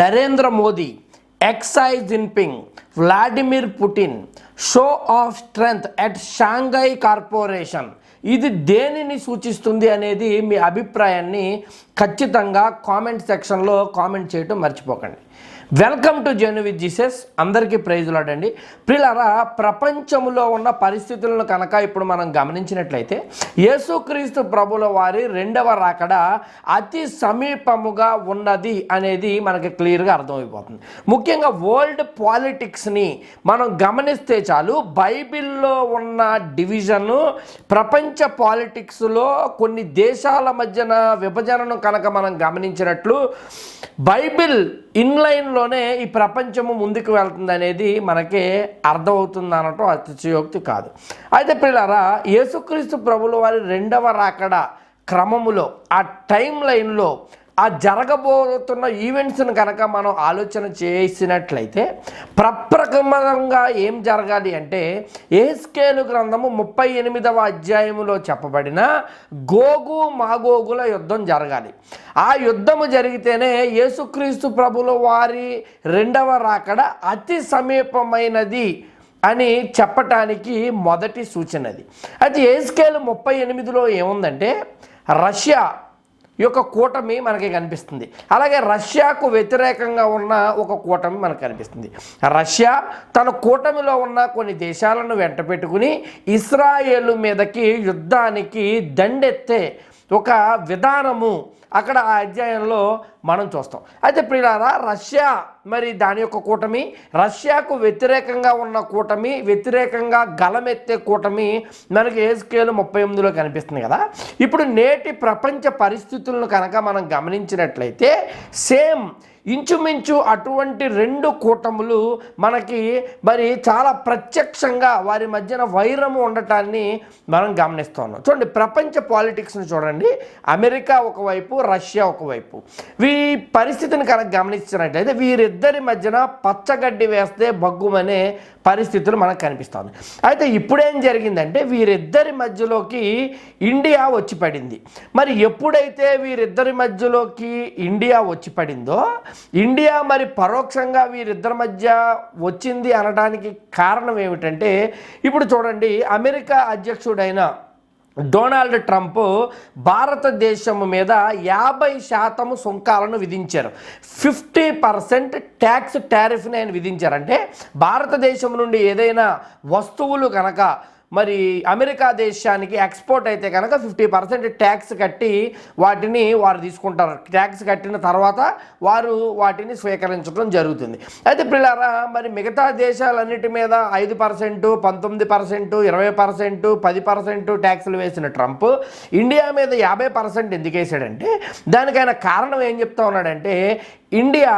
Narendra Modi Xi Jinping Vladimir Putin show of strength at Shanghai corporation ఇది దేనిని సూచిస్తుంది అనేది మీ అభిప్రాయాన్ని ఖచ్చితంగా కామెంట్ సెక్షన్లో కామెంట్ చేయటం మర్చిపోకండి. వెల్కమ్ టు జెను విత్ జీసస్. అందరికీ ప్రైజులాడండి ప్రియులారా ప్రపంచంలో ఉన్న పరిస్థితులను కనుక ఇప్పుడు మనం గమనించినట్లయితే యేసుక్రీస్తు ప్రభుల వారి రెండవ రాకడ అతి సమీపముగా ఉన్నది అనేది మనకి క్లియర్గా అర్థమైపోతుంది. ముఖ్యంగా వరల్డ్ పాలిటిక్స్ని మనం గమనిస్తే చాలు బైబిల్లో ఉన్న డివిజను ప్రపంచ పాలిటిక్స్లో కొన్ని దేశాల మధ్యన విభజనను కనుక మనం గమనించినట్లు బైబిల్ ఇన్లైన్లోనే ఈ ప్రపంచము ముందుకు వెళ్తుంది అనేది మనకి అర్థమవుతుంది అనటం అతిశయోక్తి కాదు. అయితే పిల్లరా యేసుక్రీస్తు ప్రభుల వారి రెండవ రాకడ క్రమములో ఆ టైం లైన్లో ఆ జరగబోతున్న ఈవెంట్స్ని కనుక మనం ఆలోచన చేసినట్లయితే ప్రప్రకమంగా ఏం జరగాలి అంటే ఏస్కేలు గ్రంథము ముప్పై ఎనిమిదవ అధ్యాయములో చెప్పబడిన గోగు మాగోగుల యుద్ధం జరగాలి. ఆ యుద్ధము జరిగితేనే యేసుక్రీస్తు ప్రభుల వారి రెండవ రాకడ అతి సమీపమైనది అని చెప్పటానికి మొదటి సూచనది. అయితే ఏస్కేలు ముప్పై ఎనిమిదిలో ఏముందంటే రష్యా యొక్క కూటమి మనకి కనిపిస్తుంది. అలాగే రష్యాకు వ్యతిరేకంగా ఉన్న ఒక కూటమి మనకు కనిపిస్తుంది. రష్యా తన కూటమిలో ఉన్న కొన్ని దేశాలను వెంట పెట్టుకుని ఇస్రాయేల్ మీదకి యుద్ధానికి దండెత్తే ఒక విధానము అక్కడ ఆ అధ్యాయంలో మనం చూస్తాం. అయితే ప్రియులారా రష్యా మరి దాని యొక్క కూటమి రష్యాకు వ్యతిరేకంగా ఉన్న కూటమి వ్యతిరేకంగా గలమెత్తే కూటమి మనకి ఏజ్కేలు ముప్పై ఎనిమిదిలో కనిపిస్తుంది కదా. ఇప్పుడు నేటి ప్రపంచ పరిస్థితులను కనుక మనం గమనించినట్లయితే సేమ్ ఇంచుమించు అటువంటి రెండు కూటములు మనకి మరి చాలా ప్రత్యక్షంగా వారి మధ్యన వైరము ఉండటాన్ని మనం గమనిస్తున్నాం చూడండి ప్రపంచ పాలిటిక్స్ని చూడండి. అమెరికా ఒకవైపు రష్యా ఒకవైపు. వీ పరిస్థితిని కనుక గమనించినట్లయితే వీరిద్దరి మధ్యన పచ్చగడ్డి వేస్తే బగ్గుమనే పరిస్థితులు మనకు కనిపిస్తుంది అయితే ఇప్పుడేం జరిగిందంటే వీరిద్దరి మధ్యలోకి ఇండియా వచ్చి పడింది. మరి ఎప్పుడైతే వీరిద్దరి మధ్యలోకి ఇండియా వచ్చి పడిందో ఇండియా మరి పరోక్షంగా వీరిద్దరి మధ్య వచ్చింది అనడానికి కారణం ఏమిటంటే ఇప్పుడు చూడండి అమెరికా అధ్యక్షుడైన డొనాల్డ్ ట్రంప్ భారతదేశం మీద యాభై శాతం సుంకాలను విధించారు. ఫిఫ్టీ పర్సెంట్ ట్యాక్స్ టారిఫ్ని ఆయన విధించారంటే భారతదేశం నుండి ఏదైనా వస్తువులు కనుక మరి అమెరికా దేశానికి ఎక్స్పోర్ట్ అయితే కనుక ఫిఫ్టీ పర్సెంట్ ట్యాక్స్ కట్టి వాటిని వారు తీసుకుంటారు. ట్యాక్స్ కట్టిన తర్వాత వారు వాటిని స్వీకరించడం జరుగుతుంది. అయితే పిల్లరా మరి మిగతా దేశాలన్నిటి మీద ఐదు పర్సెంట్ పంతొమ్మిది పర్సెంట్ ఇరవై పర్సెంట్ పది పర్సెంట్ ట్యాక్స్లు వేసిన ట్రంప్ ఇండియా మీద యాభై పర్సెంట్ ఎందుకు వేసాడంటే దానికైనా కారణం ఏం చెప్తా ఉన్నాడంటే ఇండియా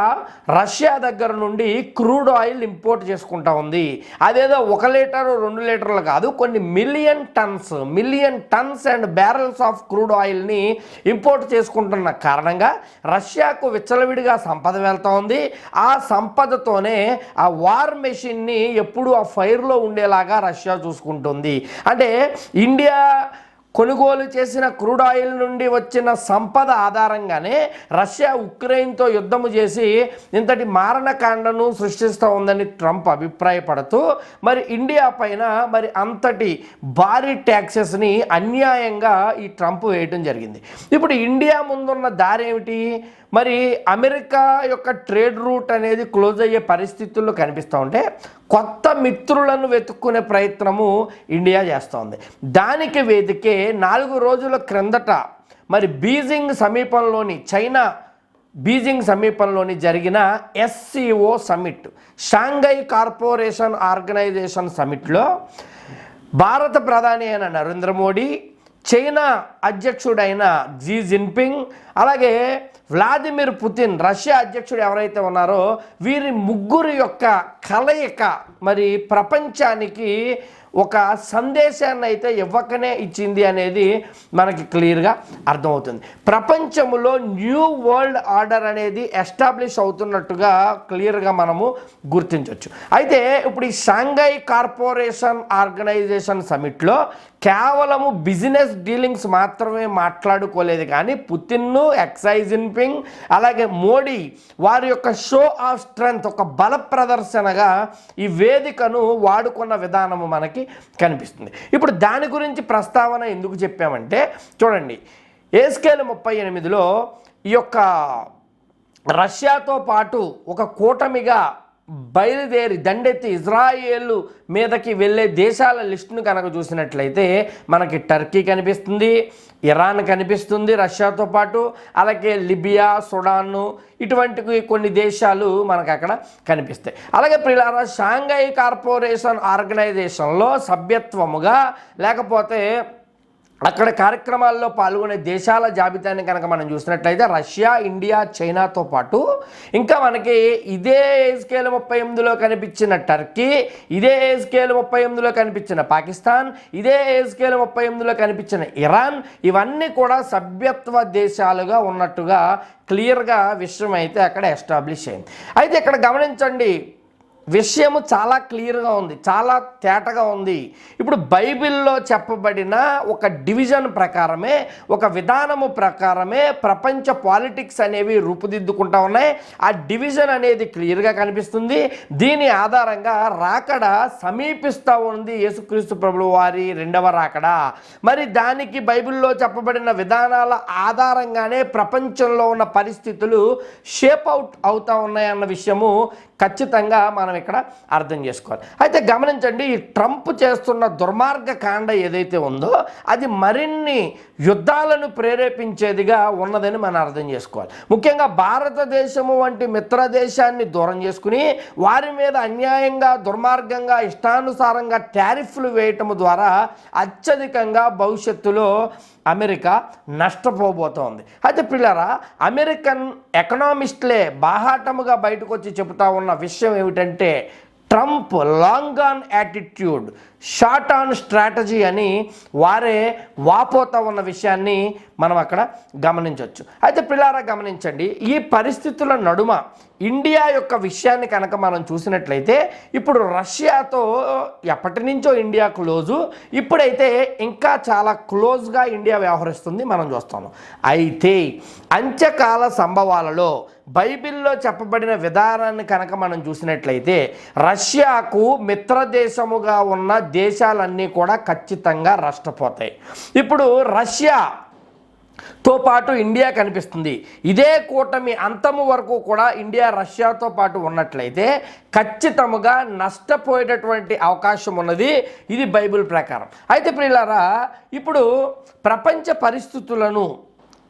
రష్యా దగ్గర నుండి క్రూడ్ ఆయిల్ ఇంపోర్ట్ చేసుకుంటా ఉంది. అదేదో ఒక లీటర్ రెండు లీటర్లు కాదు కొన్ని million tons million tons and barrels of crude ఆయిల్ని ఇంపోర్ట్ చేసుకుంటున్న కారణంగా రష్యాకు విచ్చలవిడిగా సంపద వెళ్తూ ఉంది. ఆ సంపదతోనే ఆ వార్ మెషిన్ని ఎప్పుడు ఆ ఫైర్లో ఉండేలాగా రష్యా చూసుకుంటుంది. అంటే ఇండియా కొనుగోలు చేసిన క్రూడ్ ఆయిల్ నుండి వచ్చిన సంపద ఆధారంగానే రష్యా ఉక్రెయిన్తో యుద్ధము చేసి ఇంతటి మారణకాండను సృష్టిస్తూ ఉందని ట్రంప్ అభిప్రాయపడుతూ మరి ఇండియా పైన మరి అంతటి భారీ ట్యాక్సెస్ని అన్యాయంగా ఈ ట్రంప్ వేయటం జరిగింది. ఇప్పుడు ఇండియా ముందున్న దారి ఏమిటి? మరి అమెరికా యొక్క ట్రేడ్ రూట్ అనేది క్లోజ్ అయ్యే పరిస్థితుల్లో కనిపిస్తూ ఉంటే కొత్త మిత్రులను వెతుక్కునే ప్రయత్నము ఇండియా చేస్తోంది దానికి వేదికే నాలుగు రోజుల క్రిందట మరి బీజింగ్ సమీపంలోని చైనా బీజింగ్ సమీపంలోని జరిగిన SCO summit Shanghai corporation organization సమిట్లో భారత ప్రధాని అయిన నరేంద్ర మోడీ చైనా అధ్యక్షుడైన జీ జిన్పింగ్ అలాగే వ్లాదిమిర్ పుతిన్ రష్యా అధ్యక్షుడు ఎవరైతే ఉన్నారో వీరి ముగ్గురు యొక్క కలయిక మరి ప్రపంచానికి ఒక సందేశాన్ని అయితే ఇవ్వకనే ఇచ్చింది అనేది మనకి క్లియర్గా అర్థమవుతుంది. ప్రపంచంలో న్యూ వరల్డ్ ఆర్డర్ అనేది ఎస్టాబ్లిష్ అవుతున్నట్టుగా క్లియర్గా మనము గుర్తించవచ్చు అయితే ఇప్పుడు ఈ షాంఘై కార్పొరేషన్ ఆర్గనైజేషన్ సమిట్లో కేవలము బిజినెస్ డీలింగ్స్ మాత్రమే మాట్లాడుకోలేదు కానీ పుతిన్ను ఎక్సైజ్ జిన్పింగ్ అలాగే మోడీ వారి యొక్క షో ఆఫ్ స్ట్రెంగ్త్ ఒక బల ప్రదర్శనగా ఈ వేదికను వాడుకున్న విధానము మనకి కనిపిస్తుంది. ఇప్పుడు దాని గురించి ప్రస్తావన ఎందుకు చెప్పామంటే చూడండి ఏస్కేల్ ముప్పై ఎనిమిదిలో ఈ యొక్క రష్యాతో పాటు ఒక కూటమిగా బయలుదేరి దండెత్తి ఇజ్రాయేల్ మీదకి వెళ్ళే దేశాల లిస్టును కనుక చూసినట్లయితే మనకి టర్కీ కనిపిస్తుంది ఇరాన్ కనిపిస్తుంది రష్యాతో పాటు అలాగే లిబియా సుడాన్ ఇటువంటి కొన్ని దేశాలు మనకు అక్కడ కనిపిస్తాయి. అలాగే ప్రిలారా షాంఘై కార్పొరేషన్ ఆర్గనైజేషన్లో సభ్యత్వముగా లేకపోతే అక్కడ కార్యక్రమాల్లో పాల్గొనే దేశాల జాబితాని కనుక మనం చూసినట్లయితే రష్యా ఇండియా చైనాతో పాటు ఇంకా మనకి ఇదే స్కేల్ ముప్పై ఎనిమిదిలో కనిపించిన టర్కీ ఇదే స్కేల్ ముప్పై ఎనిమిదిలో కనిపించిన పాకిస్తాన్ ఇదే స్కేల్ ముప్పై ఎనిమిదిలో కనిపించిన ఇరాన్ ఇవన్నీ కూడా సభ్యత్వ దేశాలుగా ఉన్నట్టుగా క్లియర్గా విషయం అయితే అక్కడ ఎస్టాబ్లిష్ అయింది. అయితే ఇక్కడ గమనించండి విషయము చాలా క్లియర్గా ఉంది చాలా తేటగా ఉంది. ఇప్పుడు బైబిల్లో చెప్పబడిన ఒక డివిజన్ ప్రకారమే ఒక విధానము ప్రకారమే ప్రపంచ పాలిటిక్స్ అనేవి రూపుదిద్దుకుంటా ఉన్నాయి. ఆ డివిజన్ అనేది క్లియర్గా కనిపిస్తుంది. దీని ఆధారంగా రాకడ సమీపిస్తూ ఉంది యేసుక్రీస్తు ప్రభులు వారి రెండవ రాకడ. మరి దానికి బైబిల్లో చెప్పబడిన విధానాల ఆధారంగానే ప్రపంచంలో ఉన్న పరిస్థితులు షేప్ అవుట్ అవుతా ఉన్నాయన్న విషయము ఖచ్చితంగా మనం ఇక్కడ అర్థం చేసుకోవాలి. అయితే గమనించండి ఈ ట్రంప్ చేస్తున్న దుర్మార్గ కాండ ఏదైతే ఉందో అది మరిన్ని యుద్ధాలను ప్రేరేపించేదిగా ఉన్నదని మనం అర్థం చేసుకోవాలి. ముఖ్యంగా భారతదేశము వంటి మిత్ర దేశాన్ని దూరం చేసుకుని వారి మీద అన్యాయంగా దుర్మార్గంగా ఇష్టానుసారంగా టారిఫ్లు వేయటం ద్వారా అత్యధికంగా భవిష్యత్తులో అమెరికా నష్టపోబోతోంది. అయితే పిల్లరా అమెరికన్ ఎకనామిస్ట్లే బాహాటముగా బయటకు వచ్చి చెబుతా ఉన్న విషయం ఏమిటంటే Trump long on attitude. Short on strategy అని వారే వాపోతా ఉన్న విషయాన్ని మనం అక్కడ గమనించవచ్చు అయితే పిల్లారా గమనించండి ఈ పరిస్థితుల నడుమ ఇండియా యొక్క విషయాన్ని కనుక మనం చూసినట్లయితే ఇప్పుడు రష్యాతో ఎప్పటి నుంచో ఇండియా క్లోజు ఇప్పుడైతే ఇంకా చాలా క్లోజ్గా ఇండియా వ్యవహరిస్తుంది మనం చూస్తాము. అయితే అంత్యకాల సంభవాలలో బైబిల్లో చెప్పబడిన విధానాన్ని కనుక మనం చూసినట్లయితే రష్యాకు మిత్రదేశముగా ఉన్న దేశాలన్నీ కూడా ఖచ్చితంగా నష్టపోతాయి. ఇప్పుడు రష్యా తో పాటు ఇండియా కనిపిస్తుంది. ఇదే కూటమి అంతము వరకు కూడా ఇండియా రష్యాతో పాటు ఉన్నట్లయితే ఖచ్చితముగా నష్టపోయేటటువంటి అవకాశం ఉన్నది. ఇది బైబిల్ ప్రకారం. అయితే ప్రియులారా ఇప్పుడు ప్రపంచ పరిస్థితులను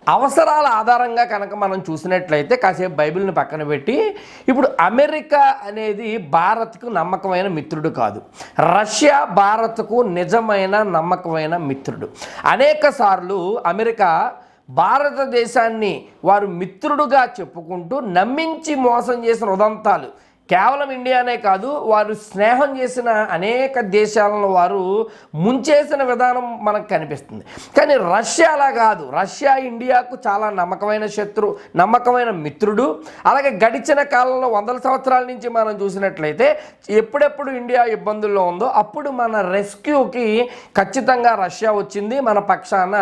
అవసరాల ఆధారంగా కనుక మనం చూసినట్లయితే కాసేపు బైబిల్ని పక్కన పెట్టి ఇప్పుడు అమెరికా అనేది భారత్కు నమ్మకమైన మిత్రుడు కాదు. రష్యా భారత్కు నిజమైన నమ్మకమైన మిత్రుడు. అనేక సార్లు అమెరికా భారతదేశాన్ని వారు మిత్రుడుగా చెప్పుకుంటూ నమ్మించి మోసం చేసిన ఉదంతాలు కేవలం ఇండియానే కాదు వారు స్నేహం చేసిన అనేక దేశాలను వారు ముంచేసిన విధానం మనకు కనిపిస్తుంది. కానీ రష్యా అలా కాదు. రష్యా ఇండియాకు చాలా నమ్మకమైన శత్రు నమ్మకమైన మిత్రుడు. అలాగే గడిచిన కాలంలో వందల సంవత్సరాల నుంచి మనం చూసినట్లయితే ఎప్పుడెప్పుడు ఇండియా ఇబ్బందుల్లో ఉందో అప్పుడు మన రెస్క్యూకి ఖచ్చితంగా రష్యా వచ్చింది మన పక్షాన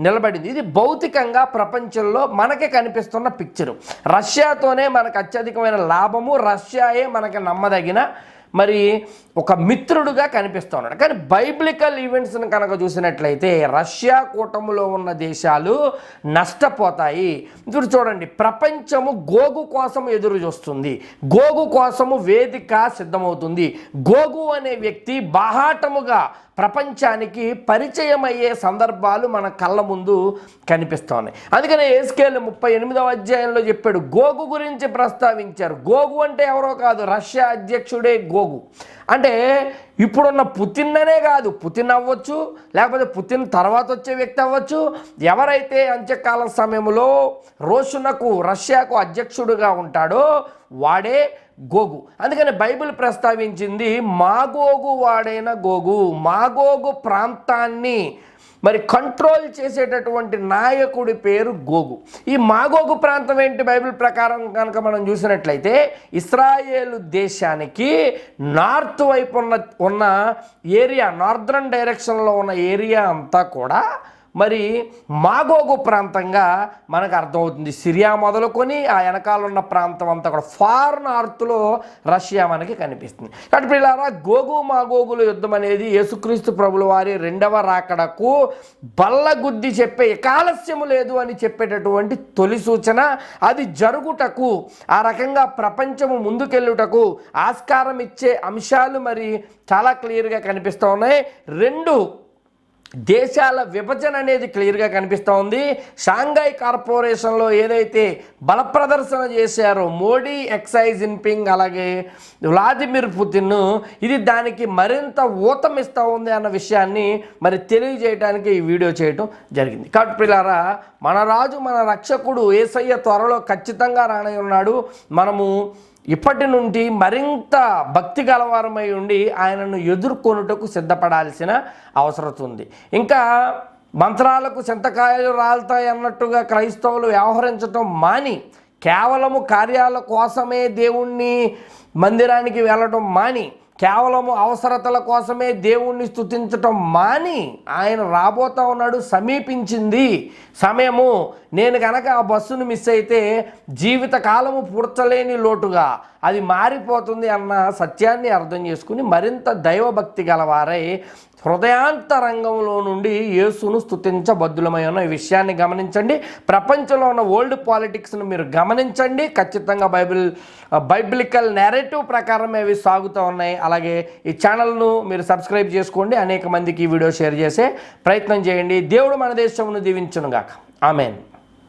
నిలబడింది. ఇది భౌతికంగా ప్రపంచంలో మనకి కనిపిస్తున్న పిక్చరు. రష్యాతోనే మనకు అత్యధికమైన లాభము రష్యా మనకి నమ్మదగిన మరి ఒక మిత్రుడుగా కనిపిస్తూ ఉన్నాడు కానీ బైబిలికల్ ఈవెంట్స్ని కనుక చూసినట్లయితే రష్యా కూటములో ఉన్న దేశాలు నష్టపోతాయి. ఇప్పుడు చూడండి ప్రపంచము గోగు కోసం ఎదురు చూస్తుంది. గోగు కోసము వేదిక సిద్ధమవుతుంది. గోగు అనే వ్యక్తి బాహాటముగా ప్రపంచానికి పరిచయం అయ్యే సందర్భాలు మన కళ్ళ ముందు కనిపిస్తున్నాయి అందుకనే ఏస్కేల్ ముప్పై ఎనిమిదవ అధ్యాయంలో చెప్పాడు గోగు గురించి ప్రస్తావించారు. గోగు అంటే ఎవరో కాదు రష్యా అధ్యక్షుడే గో అంటే అంటే ఇప్పుడున్న పుతిన్ అనే కాదు పుతిన్ అవ్వచ్చు లేకపోతే పుతిన్ తర్వాత వచ్చే వ్యక్తి అవ్వచ్చు ఎవరైతే అంత్యకాలం సమయంలో రోషునకు రష్యాకు అధ్యక్షుడుగా ఉంటాడో వాడే గోగు. అందుకని బైబిల్ ప్రస్తావించింది మాగోగు వాడైన గోగు మాగోగు ప్రాంతాన్ని మరి కంట్రోల్ చేసేటటువంటి నాయకుడి పేరు గోగు. ఈ మాగోగు ప్రాంతం ఏంటి బైబిల్ ప్రకారం కనుక మనం చూసినట్లయితే ఇస్రాయేలు దేశానికి నార్త్ వైపు ఉన్న ఉన్న ఏరియా నార్దర్న్ డైరెక్షన్లో ఉన్న ఏరియా అంతా కూడా మరి మాగోగు ప్రాంతంగా మనకు అర్థమవుతుంది. సిరియా మొదలుకొని ఆ వెనకాల ఉన్న ప్రాంతం అంతా కూడా ఫార్ నార్త్లో రష్యా మనకి కనిపిస్తుంది. కాబట్టి పిల్లారా గోగు మాగోగుల యుద్ధం అనేది యేసుక్రీస్తు ప్రభుల వారి రెండవ రాకడకు బల్లగుద్ది చెప్పే ఎకాలస్యము లేదు అని చెప్పేటటువంటి తొలి సూచన అది జరుగుటకు ఆ రకంగా ప్రపంచము ముందుకెళ్ళుటకు ఆస్కారం ఇచ్చే అంశాలు మరి చాలా క్లియర్గా కనిపిస్తూ ఉన్నాయి. రెండు దేశాల విభజన అనేది క్లియర్గా కనిపిస్తూ ఉంది. షాంఘై కార్పొరేషన్లో ఏదైతే బల ప్రదర్శన చేశారో మోడీ ఎక్సైజ్ జిన్పింగ్ అలాగే వ్లాదిమిర్ పుతిన్ ఇది దానికి మరింత ఊతమిస్తూ ఉంది అన్న విషయాన్ని మరి తెలియజేయడానికి ఈ వీడియో చేయడం జరిగింది. కాబట్టి పిల్లారా మన రాజు మన రక్షకుడు ఏసయ్య త్వరలో ఖచ్చితంగా రానై ఉన్నాడు. మనము ఇప్పటి నుండి మరింత భక్తి గలవారమై ఉండి ఆయనను ఎదుర్కొనుటకు సిద్ధపడాల్సిన అవసరం ఉంది. ఇంకా మంత్రాలకు చింతకాయలు రాలుతాయి అన్నట్టుగా క్రైస్తవులు వ్యవహరించటం మాని కేవలము కార్యాల కోసమే దేవుణ్ణి మందిరానికి వెళ్ళడం మాని కేవలము అవసరతల కోసమే దేవుణ్ణి స్థుతించటం మాని ఆయన రాబోతా ఉన్నాడు సమీపించింది. సమయము నేను కనుక ఆ బస్సును మిస్ అయితే జీవిత కాలము పూడ్చలేని లోటుగా. అది మారిపోతుంది అన్న సత్యాన్ని అర్థం చేసుకుని మరింత దైవభక్తి గలవారై హృదయాంతరంగంలో నుండి యేసును స్థుతించబద్దులమై ఉన్న ఈ విషయాన్ని గమనించండి. ప్రపంచంలో ఉన్న ఓల్డ్ పాలిటిక్స్ను మీరు గమనించండి. ఖచ్చితంగా బైబిల్ బైబిలికల్ నెరేటివ్ ప్రకారం అవి సాగుతూ ఉన్నాయి. అలాగే ఈ ఛానల్ను మీరు సబ్స్క్రైబ్ చేసుకోండి. అనేక మందికి ఈ వీడియో షేర్ చేసే ప్రయత్నం చేయండి. దేవుడు మన దేశమును దీవించునుగాక. ఆమెన్.